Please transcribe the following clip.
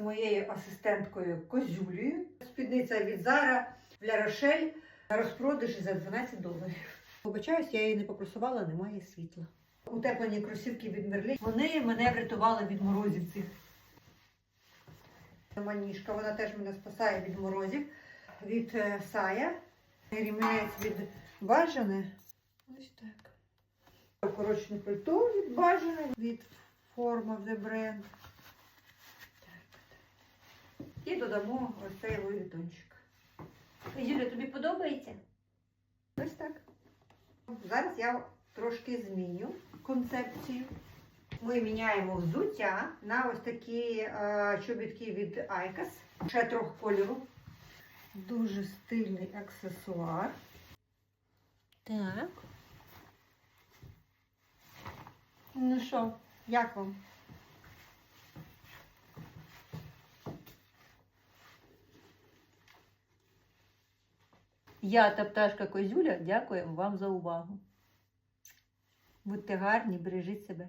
моєю асистенткою Козюлею. Спідниця від Зара для Рошель розпродажі за 12 доларів. Побачаюсь, я її не попросувала, немає світла. Утеплені кросівки від Мерлі. Вони мене врятували від морозів цих. Маніжка, вона теж мене спасає від морозів. Від е, Сая. Рімінець від Бажане. Ось так. Укорочене пальто від Бажане. Від Form of the Brand. І додамо ось цей луїтончик. Юля, тобі подобається? Ось так. Зараз я трошки зміню концепцію. Ми міняємо взуття на ось такі е, чобітки від Айкас. Ще трохи кольору. Дуже стильний аксесуар. Так. Ну що, як вам? Я та пташка Козюля дякуємо вам за увагу. Будьте гарні, бережіть себе.